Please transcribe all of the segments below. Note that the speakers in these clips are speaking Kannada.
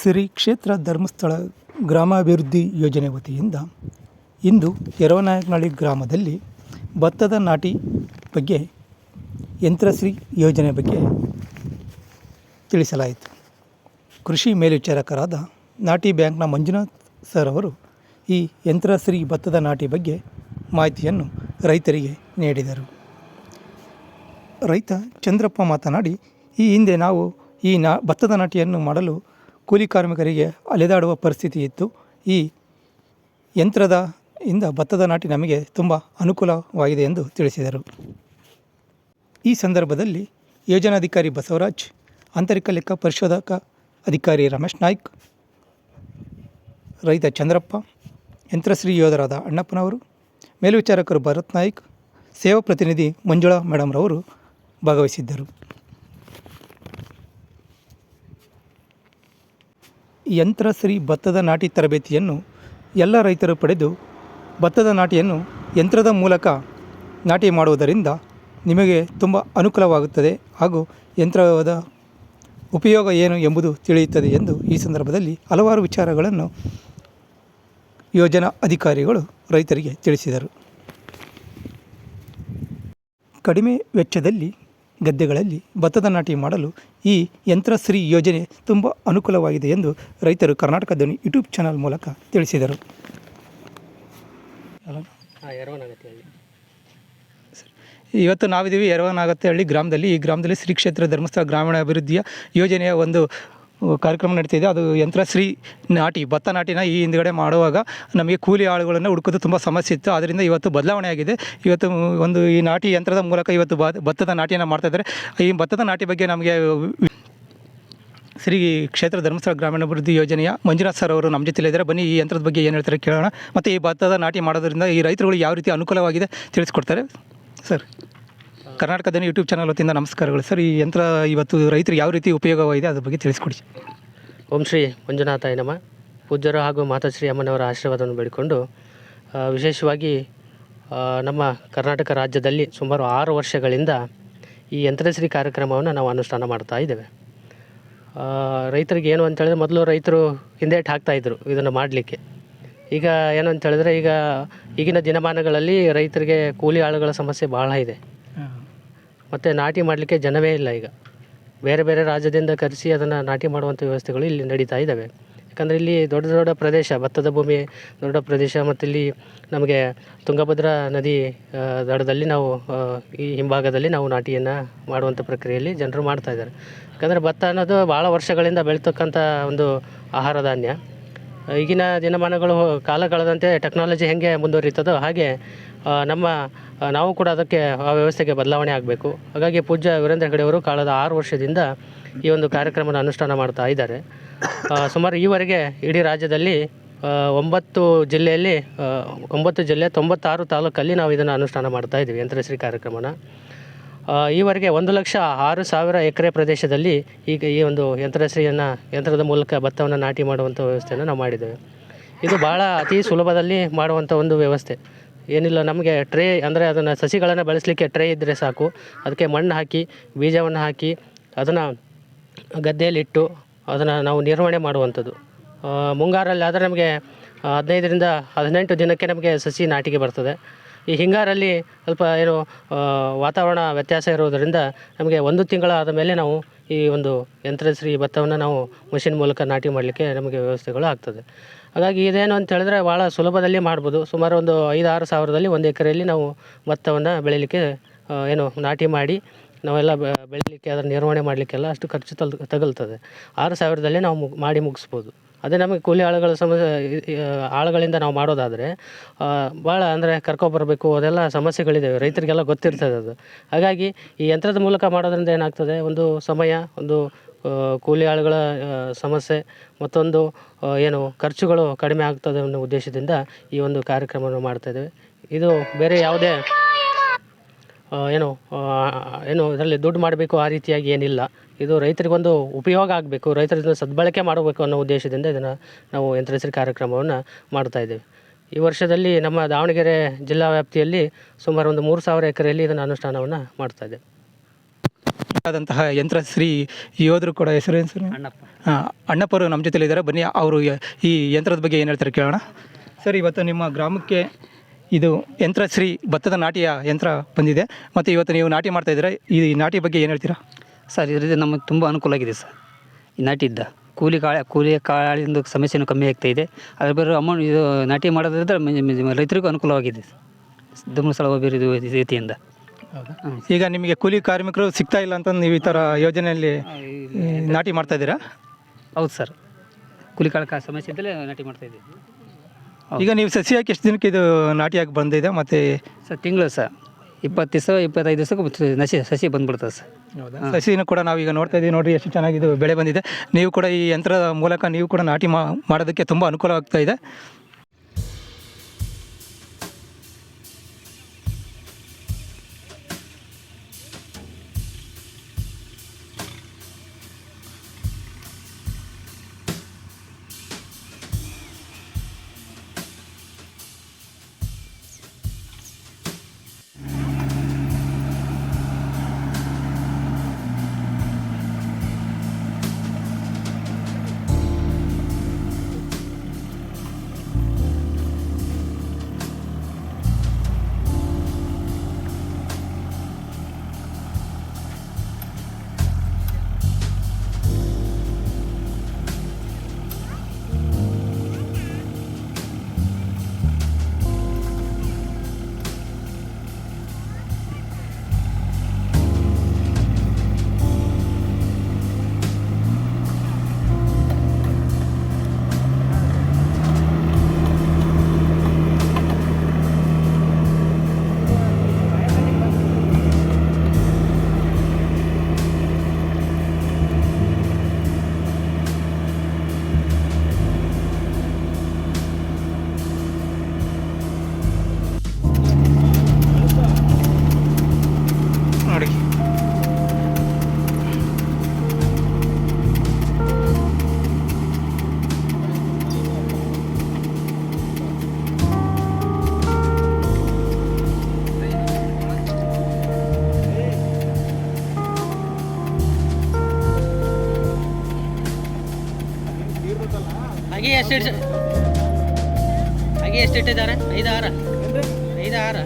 ಶ್ರೀ ಕ್ಷೇತ್ರ ಧರ್ಮಸ್ಥಳ ಗ್ರಾಮಾಭಿವೃದ್ಧಿ ಯೋಜನೆ ವತಿಯಿಂದ ಇಂದು ಯರವನಾಯಕನಹಳ್ಳಿ ಗ್ರಾಮದಲ್ಲಿ ಭತ್ತದ ನಾಟಿ ಬಗ್ಗೆ ಯಂತ್ರಶ್ರೀ ಯೋಜನೆ ಬಗ್ಗೆ ತಿಳಿಸಲಾಯಿತು. ಕೃಷಿ ಮೇಲ್ವಿಚಾರಕರಾದ ನಾಟಿ ಬ್ಯಾಂಕ್ನ ಮಂಜುನಾಥ್ ಸರ್ ಅವರು ಈ ಯಂತ್ರಶ್ರೀ ಭತ್ತದ ನಾಟಿ ಬಗ್ಗೆ ಮಾಹಿತಿಯನ್ನು ರೈತರಿಗೆ ನೀಡಿದರು. ರೈತ ಚಂದ್ರಪ್ಪ ಮಾತನಾಡಿ, ಈ ಹಿಂದೆ ನಾವು ಈ ನಾ ಭತ್ತದ ನಾಟಿಯನ್ನು ಮಾಡಲು ಕೂಲಿ ಕಾರ್ಮಿಕರಿಗೆ ಅಲೆದಾಡುವ ಪರಿಸ್ಥಿತಿ ಇತ್ತು. ಈ ಯಂತ್ರದ ಇಂದ ಭತ್ತದ ನಾಟಿ ನಮಗೆ ತುಂಬ ಅನುಕೂಲವಾಗಿದೆ ಎಂದು ತಿಳಿಸಿದರು. ಈ ಸಂದರ್ಭದಲ್ಲಿ ಯೋಜನಾಧಿಕಾರಿ ಬಸವರಾಜ್, ಆಂತರಿಕ ಲೆಕ್ಕ ಪರಿಶೋಧಕ ಅಧಿಕಾರಿ ರಮೇಶ್ ನಾಯ್ಕ್, ರೈತ ಚಂದ್ರಪ್ಪ, ಯಂತ್ರಶ್ರೀ ಯೋಧರಾದ ಅಣ್ಣಪ್ಪನವರು, ಮೇಲ್ವಿಚಾರಕರು ಭರತ್ ನಾಯ್ಕ್, ಸೇವಾ ಪ್ರತಿನಿಧಿ ಮಂಜುಳಾ ಮೇಡಮ್ರವರು ಭಾಗವಹಿಸಿದ್ದರು. ಯಂತ್ರಶ್ರೀ ಭತ್ತದ ನಾಟಿ ತರಬೇತಿಯನ್ನು ಎಲ್ಲ ರೈತರು ಪಡೆದು ಭತ್ತದ ನಾಟಿಯನ್ನು ಯಂತ್ರದ ಮೂಲಕ ನಾಟಿ ಮಾಡುವುದರಿಂದ ನಿಮಗೆ ತುಂಬ ಅನುಕೂಲವಾಗುತ್ತದೆ ಹಾಗೂ ಯಂತ್ರದ ಉಪಯೋಗ ಏನು ಎಂಬುದು ತಿಳಿಯುತ್ತದೆ ಎಂದು ಈ ಸಂದರ್ಭದಲ್ಲಿ ಹಲವಾರು ವಿಚಾರಗಳನ್ನು ಯೋಜನಾ ಅಧಿಕಾರಿಗಳು ರೈತರಿಗೆ ತಿಳಿಸಿದರು. ಕಡಿಮೆ ವೆಚ್ಚದಲ್ಲಿ ಗದ್ದೆಗಳಲ್ಲಿ ಭತ್ತದ ನಾಟಿ ಮಾಡಲು ಈ ಯಂತ್ರಶ್ರೀ ಯೋಜನೆ ತುಂಬ ಅನುಕೂಲವಾಗಿದೆ ಎಂದು ರೈತರು ಕರ್ನಾಟಕ ಧ್ವನಿ ಯೂಟ್ಯೂಬ್ ಚಾನಲ್ ಮೂಲಕ ತಿಳಿಸಿದರು. ಇವತ್ತು ನಾವಿದ್ದೀವಿ ಯರವನಾಗತ್ತಹಳ್ಳಿ ಗ್ರಾಮದಲ್ಲಿ. ಈ ಗ್ರಾಮದಲ್ಲಿ ಶ್ರೀ ಕ್ಷೇತ್ರ ಧರ್ಮಸ್ಥಳ ಗ್ರಾಮೀಣ ಅಭಿವೃದ್ಧಿಯ ಯೋಜನೆಯ ಒಂದು ಕಾರ್ಯಕ್ರಮ ನಡೀತಿದೆ. ಅದು ಯಂತ್ರಶ್ರೀ ನಾಟಿ, ಭತ್ತ ನಾಟಿನ ಈ ಹಿಂದ್ಗಡೆ ಮಾಡುವಾಗ ನಮಗೆ ಕೂಲಿ ಆಳುಗಳನ್ನು ಹುಡುಕೋದು ತುಂಬ ಸಮಸ್ಯೆ ಇತ್ತು. ಆದ್ದರಿಂದ ಇವತ್ತು ಬದಲಾವಣೆ ಆಗಿದೆ. ಇವತ್ತು ಒಂದು ಈ ನಾಟಿ ಯಂತ್ರದ ಮೂಲಕ ಇವತ್ತು ಭತ್ತದ ನಾಟಿಯನ್ನು ಮಾಡ್ತಾ ಇದ್ದಾರೆ. ಈ ಭತ್ತದ ನಾಟಿ ಬಗ್ಗೆ ನಮಗೆ ಶ್ರೀ ಕ್ಷೇತ್ರ ಧರ್ಮಸ್ಥಳ ಗ್ರಾಮೀಣಾಭಿವೃದ್ಧಿ ಯೋಜನೆಯ ಮಂಜುನಾಥ್ ಸರ್ ಅವರು ನಮ್ಮ ಜೊತೆ ಇದ್ದಾರೆ. ಬನ್ನಿ ಈ ಯಂತ್ರದ ಬಗ್ಗೆ ಏನು ಹೇಳ್ತಾರೆ ಕೇಳೋಣ. ಮತ್ತು ಈ ಭತ್ತದ ನಾಟಿ ಮಾಡೋದ್ರಿಂದ ಈ ರೈತರುಗಳು ಯಾವ ರೀತಿ ಅನುಕೂಲವಾಗಿದೆ ತಿಳಿಸ್ಕೊಡ್ತಾರೆ. ಸರ್. ಕರ್ನಾಟಕದ ಯೂಟ್ಯೂಬ್ ಚಾನಲ್ ವತಿಯಿಂದ ನಮಸ್ಕಾರಗಳು. ಸರ್, ಈ ಯಂತ್ರ ಇವತ್ತು ರೈತರಿಗೆ ಯಾವ ರೀತಿ ಉಪಯೋಗವಾಗಿದೆ, ಅದ್ರ ಬಗ್ಗೆ ತಿಳಿಸ್ಕೊಡಿ. ಓಂ ಶ್ರೀ ಮಂಜುನಾಥ ನಮ. ಪೂಜ್ಯರು ಹಾಗೂ ಮಾತಾಶ್ರೀ ಅಮ್ಮನವರ ಆಶೀರ್ವಾದವನ್ನು ಬೇಡಿಕೊಂಡು ವಿಶೇಷವಾಗಿ ನಮ್ಮ ಕರ್ನಾಟಕ ರಾಜ್ಯದಲ್ಲಿ ಸುಮಾರು ಆರು ವರ್ಷಗಳಿಂದ ಈ ಯಂತ್ರಶ್ರೀ ಕಾರ್ಯಕ್ರಮವನ್ನು ನಾವು ಅನುಷ್ಠಾನ ಮಾಡ್ತಾ ಇದ್ದೇವೆ. ರೈತರಿಗೆ ಏನು ಅಂತ ಹೇಳಿದ್ರೆ ಮೊದಲು ರೈತರು ಹಿಂದೇಟು ಹಾಕ್ತಾಯಿದ್ರು ಇದನ್ನು ಮಾಡಲಿಕ್ಕೆ. ಈಗ ಏನು ಅಂತ ಹೇಳಿದ್ರೆ ಈಗ ಈಗಿನ ದಿನಮಾನಗಳಲ್ಲಿ ರೈತರಿಗೆ ಕೂಲಿ ಆಳುಗಳ ಸಮಸ್ಯೆ ಭಾಳ ಇದೆ. ಮತ್ತು ನಾಟಿ ಮಾಡಲಿಕ್ಕೆ ಜನವೇ ಇಲ್ಲ ಈಗ. ಬೇರೆ ಬೇರೆ ರಾಜ್ಯದಿಂದ ಕರೆಸಿ ಅದನ್ನು ನಾಟಿ ಮಾಡುವಂಥ ವ್ಯವಸ್ಥೆಗಳು ಇಲ್ಲಿ ನಡೀತಾ ಇದ್ದಾವೆ ಯಾಕಂದರೆ ಇಲ್ಲಿ ದೊಡ್ಡ ದೊಡ್ಡ ಪ್ರದೇಶ, ಭತ್ತದ ಭೂಮಿ ದೊಡ್ಡ ಪ್ರದೇಶ ಮತ್ತು ಇಲ್ಲಿ ನಮಗೆ ತುಂಗಭದ್ರಾ ನದಿ ದಡದಲ್ಲಿ ನಾವು ಈ ಹಿಂಭಾಗದಲ್ಲಿ ನಾವು ನಾಟಿಯನ್ನು ಮಾಡುವಂಥ ಪ್ರಕ್ರಿಯೆಯಲ್ಲಿ ಜನರು ಮಾಡ್ತಾ ಇದ್ದಾರೆ. ಯಾಕಂದರೆ ಭತ್ತ ಅನ್ನೋದು ಭಾಳ ವರ್ಷಗಳಿಂದ ಬೆಳೀತಕ್ಕಂಥ ಒಂದು ಆಹಾರ ಧಾನ್ಯ. ಈಗಿನ ದಿನಮಾನಗಳು ಕಾಲ ಕಳೆದಂತೆ ಟೆಕ್ನಾಲಜಿ ಹೇಗೆ ಮುಂದುವರಿತದೋ ಹಾಗೆ ನಮ್ಮ ನಾವು ಕೂಡ ಅದಕ್ಕೆ ಆ ವ್ಯವಸ್ಥೆಗೆ ಬದಲಾವಣೆ ಆಗಬೇಕು. ಹಾಗಾಗಿ ಪೂಜ್ಯ ವೀರೇಂದ್ರ ಹೆಗಡೆಯವರು ಕಳೆದ ಆರು ವರ್ಷದಿಂದ ಈ ಒಂದು ಕಾರ್ಯಕ್ರಮನ ಅನುಷ್ಠಾನ ಮಾಡ್ತಾ ಇದ್ದಾರೆ. ಸುಮಾರು ಈವರೆಗೆ ಇಡೀ ರಾಜ್ಯದಲ್ಲಿ ಒಂಬತ್ತು ಜಿಲ್ಲೆಯಲ್ಲಿ ಒಂಬತ್ತು ಜಿಲ್ಲೆ, ತೊಂಬತ್ತಾರು ತಾಲೂಕಲ್ಲಿ ನಾವು ಇದನ್ನು ಅನುಷ್ಠಾನ ಮಾಡ್ತಾ ಇದ್ದೀವಿ ಯಂತ್ರಶ್ರೀ ಕಾರ್ಯಕ್ರಮನ. ಈವರೆಗೆ ಒಂದು ಲಕ್ಷ ಆರು ಸಾವಿರ ಎಕರೆ ಪ್ರದೇಶದಲ್ಲಿ ಈಗ ಈ ಒಂದು ಯಂತ್ರಶ್ರೀಯನ್ನು ಯಂತ್ರದ ಮೂಲಕ ಭತ್ತವನ್ನು ನಾಟಿ ಮಾಡುವಂಥ ವ್ಯವಸ್ಥೆಯನ್ನು ನಾವು ಮಾಡಿದ್ದೇವೆ. ಇದು ಭಾಳ ಅತಿ ಸುಲಭದಲ್ಲಿ ಮಾಡುವಂಥ ಒಂದು ವ್ಯವಸ್ಥೆ. ಏನಿಲ್ಲ, ನಮಗೆ ಟ್ರೇ ಅಂದರೆ ಅದನ್ನು ಸಸಿಗಳನ್ನು ಬೆಳೆಸಲಿಕ್ಕೆ ಟ್ರೇ ಇದ್ದರೆ ಸಾಕು. ಅದಕ್ಕೆ ಮಣ್ಣು ಹಾಕಿ, ಬೀಜವನ್ನು ಹಾಕಿ, ಅದನ್ನು ಗದ್ದೆಯಲ್ಲಿಟ್ಟು ಅದನ್ನು ನಾವು ನಿರ್ವಹಣೆ ಮಾಡುವಂಥದ್ದು. ಮುಂಗಾರಲ್ಲಿ ಆದರೆ ನಮಗೆ ಹದಿನೈದರಿಂದ ಹದಿನೆಂಟು ದಿನಕ್ಕೆ ನಮಗೆ ಸಸಿ ನಾಟಿಗೆ ಬರ್ತದೆ. ಈ ಹಿಂಗಾರಲ್ಲಿ ಸ್ವಲ್ಪ ಏನು ವಾತಾವರಣ ವ್ಯತ್ಯಾಸ ಇರುವುದರಿಂದ ನಮಗೆ ಒಂದು ತಿಂಗಳಾದ ಮೇಲೆ ನಾವು ಈ ಒಂದು ಯಂತ್ರಶ್ರೀ ಭತ್ತವನ್ನು ನಾವು ಮಷಿನ್ ಮೂಲಕ ನಾಟಿ ಮಾಡಲಿಕ್ಕೆ ನಮಗೆ ವ್ಯವಸ್ಥೆಗಳು ಆಗ್ತದೆ. ಹಾಗಾಗಿ ಇದೇನು ಅಂತ ಹೇಳಿದ್ರೆ ಭಾಳ ಸುಲಭದಲ್ಲಿ ಮಾಡ್ಬೋದು. ಸುಮಾರು ಒಂದು ಐದು ಆರು ಸಾವಿರದಲ್ಲಿ ಒಂದು ಎಕರೆಯಲ್ಲಿ ನಾವು ಭತ್ತವನ್ನು ಬೆಳೀಲಿಕ್ಕೆ ಏನು ನಾಟಿ ಮಾಡಿ ನಾವೆಲ್ಲ ಬೆಳೀಲಿಕ್ಕೆ ಅದರ ನಿರ್ವಹಣೆ ಮಾಡಲಿಕ್ಕೆಲ್ಲ ಅಷ್ಟು ಖರ್ಚು ತಲ್, ತಗಲ್ತದೆ. ಆರು ಸಾವಿರದಲ್ಲಿ ನಾವು ಮಾಡಿ ಮುಗಿಸ್ಬೋದು. ಅದೇ ನಮಗೆ ಕೂಲಿ ಆಳುಗಳ ಸಮಸ್ಯೆ ಆಳುಗಳಿಂದ ನಾವು ಮಾಡೋದಾದರೆ ಭಾಳ ಅಂದರೆ ಕರ್ಕೊಬರಬೇಕು ಅದೆಲ್ಲ ಸಮಸ್ಯೆಗಳಿದ್ದಾವೆ ರೈತರಿಗೆಲ್ಲ ಗೊತ್ತಿರ್ತದೆ ಅದು. ಹಾಗಾಗಿ ಈ ಯಂತ್ರದ ಮೂಲಕ ಮಾಡೋದ್ರಿಂದ ಏನಾಗ್ತದೆ, ಒಂದು ಸಮಯ, ಒಂದು ಕೂಲಿ ಆಳುಗಳ ಸಮಸ್ಯೆ ಮತ್ತೊಂದು ಏನು ಖರ್ಚುಗಳು ಕಡಿಮೆ ಆಗ್ತದೆ ಅನ್ನೋ ಉದ್ದೇಶದಿಂದ ಈ ಒಂದು ಕಾರ್ಯಕ್ರಮವನ್ನು ಮಾಡ್ತಾಯಿದ್ದೇವೆ ಇದು ಬೇರೆ ಯಾವುದೇ ಏನು ಏನು ಇದರಲ್ಲಿ ದುಡ್ಡು ಮಾಡಬೇಕು ಆ ರೀತಿಯಾಗಿ ಏನಿಲ್ಲ. ಇದು ರೈತರಿಗೊಂದು ಉಪಯೋಗ ಆಗಬೇಕು, ರೈತರಿಂದ ಸದ್ಬಳಕೆ ಮಾಡಬೇಕು ಅನ್ನೋ ಉದ್ದೇಶದಿಂದ ಇದನ್ನು ನಾವು ಯಂತ್ರಶ್ರೀ ಕಾರ್ಯಕ್ರಮವನ್ನು ಮಾಡ್ತಾ ಇದ್ದೇವೆ. ಈ ವರ್ಷದಲ್ಲಿ ನಮ್ಮ ದಾವಣಗೆರೆ ಜಿಲ್ಲಾ ವ್ಯಾಪ್ತಿಯಲ್ಲಿ ಸುಮಾರು ಒಂದು ಮೂರು ಸಾವಿರ ಎಕರೆಯಲ್ಲಿ ಇದನ್ನು ಅನುಷ್ಠಾನವನ್ನು ಮಾಡ್ತಾ ಇದ್ದೇವೆ ಯಂತ್ರ ಶ್ರೀ ಯೋಧರು ಕೂಡ ಹೆಸರು ಅಣ್ಣಪ್ಪ. ಹಾಂ ಅಣ್ಣಪ್ಪರು ನಮ್ಮ ಜೊತೆಲಿದ್ದಾರೆ ಬನ್ನಿ ಅವರು ಈ ಯಂತ್ರದ ಬಗ್ಗೆ ಏನು ಹೇಳ್ತಾರೆ ಕೇಳೋಣ. ಸರ್ ಇವತ್ತು ನಿಮ್ಮ ಗ್ರಾಮಕ್ಕೆ ಇದು ಯಂತ್ರ ಶ್ರೀ ಭತ್ತದ ನಾಟಿಯ ಯಂತ್ರ ಬಂದಿದೆ. ಮತ್ತು ಇವತ್ತು ನೀವು ನಾಟಿ ಮಾಡ್ತಾ ಇದ್ದೀರಾ? ಈ ನಾಟಿ ಬಗ್ಗೆ ಏನು ಹೇಳ್ತೀರಾ? ಸರ್ ಇದರಿಂದ ನಮಗೆ ತುಂಬ ಅನುಕೂಲ ಆಗಿದೆ ಸರ್. ಈ ನಾಟಿಯಿಂದ ಕೂಲಿ ಕಾಳ ಕೂಲಿ ಕಾಳಿಂದ ಸಮಸ್ಯೆನೂ ಕಮ್ಮಿ ಆಗ್ತಾ ಇದೆ. ಅದ್ರ ಬೇರೆ ಅಮೌಂಟ್ ಇದು ನಾಟಿ ಮಾಡೋದ್ರಿಂದ ರೈತರಿಗೂ ಅನುಕೂಲವಾಗಿದೆ. ಧರ್ಮಸ್ಥಳ ಬೇರೆ ಇದು ರೀತಿಯಿಂದ. ಈಗ ನಿಮಗೆ ಕೂಲಿ ಕಾರ್ಮಿಕರು ಸಿಗ್ತಾ ಇಲ್ಲ ಅಂತ ನೀವು ಈ ಥರ ಯೋಜನೆಯಲ್ಲಿ ಈ, ನಾಟಿ ಮಾಡ್ತಾ ಇದ್ದೀರಾ? ಹೌದು ಸರ್. ಕೂಲಿ ಕಾಳ ಸಮಸ್ಯೆ ನಾಟಿ ಮಾಡ್ತಾ ಇದ್ದೀವಿ. ಈಗ ನೀವು ಸಸಿ ಹಾಕಿ ಎಷ್ಟು ದಿನಕ್ಕೆ ಇದು ನಾಟಿಯಾಗಿ ಬಂದಿದೆ ಮತ್ತು? ಸರ್ ತಿಂಗಳು ಸರ್. ಇಪ್ಪತ್ತು ದಿವಸ ಇಪ್ಪತ್ತೈದು ದಿವಸಕ್ಕೆ ನಸಿ ಸಸಿ ಬಂದ್ಬಿಡ್ತದೆ ಸರ್. ಸಸಿನೂ ಕೂಡ ನಾವೀಗ ನೋಡ್ತಾ ಇದ್ದೀವಿ ನೋಡಿರಿ ಎಷ್ಟು ಚೆನ್ನಾಗಿ ಇದು ಬೆಳೆ ಬಂದಿದೆ. ನೀವು ಕೂಡ ಈ ಯಂತ್ರದ ಮೂಲಕ ನೀವು ಕೂಡ ನಾಟಿ ಮಾ ಮಾಡೋದಕ್ಕೆ ತುಂಬ ಅನುಕೂಲ ಆಗ್ತಾ ಇದೆ. ಹಾಗೆ ಎಷ್ಟು ಇಡ್ಸ ಹಾಗೆ ಎಷ್ಟು ಇಟ್ಟಿದ್ದಾರೆ? ಐದು ಆರ ಐದು ಆರ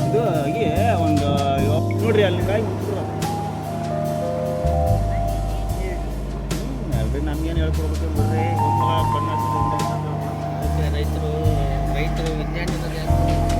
ಇದು ಒಂದು ನೋಡ್ರಿ ಅಲ್ಲಿ ಕಾಯಿ ನಮ್ಗೇನು ಹೇಳ್ಕೊಡ್ಬೇಕು ಒಂದ್ಸಲ ಬಣ್ಣ ಅದಕ್ಕೆ ರೈತರು ರೈತರು ವಿಜ್ಞಾನಿಗಳು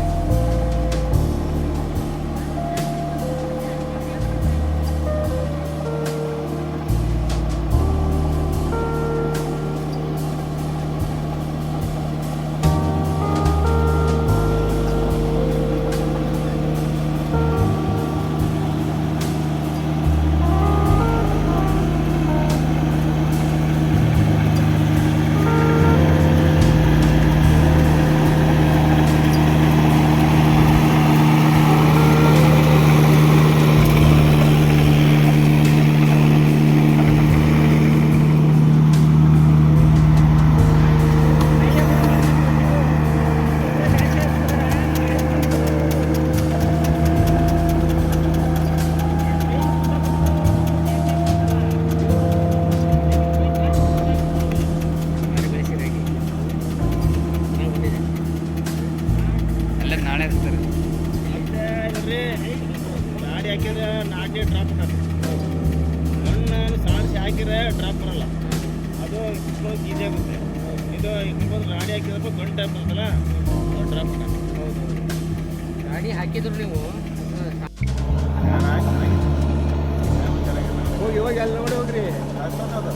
ನಾಟಿ ಡ್ರಾಪ್ ಮಣ್ಣು ಸಾಣಿಸಿ ಹಾಕಿದ್ರೆ ಡ್ರಾಪ್ ಬರಲ್ಲ. ಅದು ಇಷ್ಟೊಂದು ಈಸಿ ಆಗುತ್ತೆ. ಇದು ಇಟ್ಕೊಂಡು ರಾಡಿ ಹಾಕಿದ್ರೆ ಗಂಟು ಟೈಪ್ ಬರುತ್ತಲ್ಲ ಡ್ರಾಪ್ ರಾಡಿ ಹಾಕಿದ್ರು ನೀವು? ಹೋಗಿ ಹೋಗಿ ಅಲ್ಲಿ ನೋಡಿ ಹೋಗ್ರಿ. ಅಷ್ಟೊಂದು ಅದು